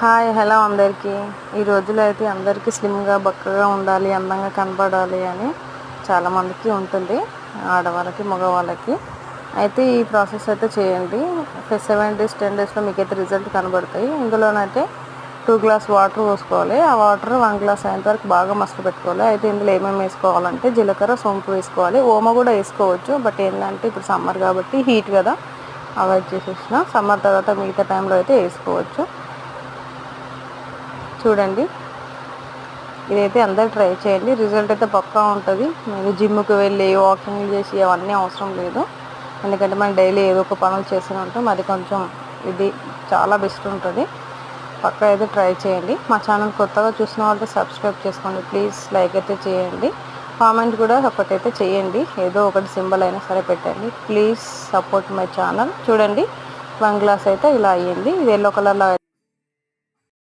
Hi hello అందరికీ. ఈ రోజులో అయితే అందరికీ స్లిమ్గా బక్కగా ఉండాలి అందంగా కనపడాలి అని చాలామందికి ఉంటుంది ఆడవాళ్ళకి మగవాళ్ళకి. అయితే ఈ ప్రాసెస్ అయితే చేయండి. సెవెన్ డేస్ టెన్ డేస్లో మీకు అయితే రిజల్ట్ కనబడతాయి. ఇందులోనైతే టూ గ్లాస్ వాటర్ పోసుకోవాలి. ఆ వాటర్ వన్ గ్లాస్ అయ్యేంత వరకు బాగా మసలు పెట్టుకోవాలి. అయితే ఇందులో ఏమేమి వేసుకోవాలంటే జీలకర్ర సోంపు వేసుకోవాలి. ఓమ కూడా వేసుకోవచ్చు బట్ ఏంటంటే ఇప్పుడు సమ్మర్ కాబట్టి హీట్ కదా. అవాయిడ్ చేసేసిన సమ్మర్ తర్వాత మిగతా టైంలో అయితే వేసుకోవచ్చు. చూడండి. ఇదైతే అందరు ట్రై చేయండి. రిజల్ట్ అయితే పక్కా ఉంటుంది. మీరు జిమ్కి వెళ్ళి వాకింగ్ చేసి అవన్నీ అవసరం లేదు. ఎందుకంటే మనం డైలీ ఏదో ఒక పనులు చేస్తూనే ఉంటాం. అది కొంచెం ఇది చాలా బెస్ట్ ఉంటుంది. పక్కా అయితే ట్రై చేయండి. మా ఛానల్ కొత్తగా చూసిన వాళ్ళతో సబ్స్క్రైబ్ చేసుకోండి. ప్లీజ్ లైక్ అయితే చేయండి. కామెంట్ కూడా ఒకటైతే చేయండి. ఏదో ఒకటి సింబల్ అయినా సరే పెట్టండి. Please support my channel. చూడండి వన్ గ్లాస్ అయితే ఇలా అయ్యింది. ఇది ఎల్లో కలర్లో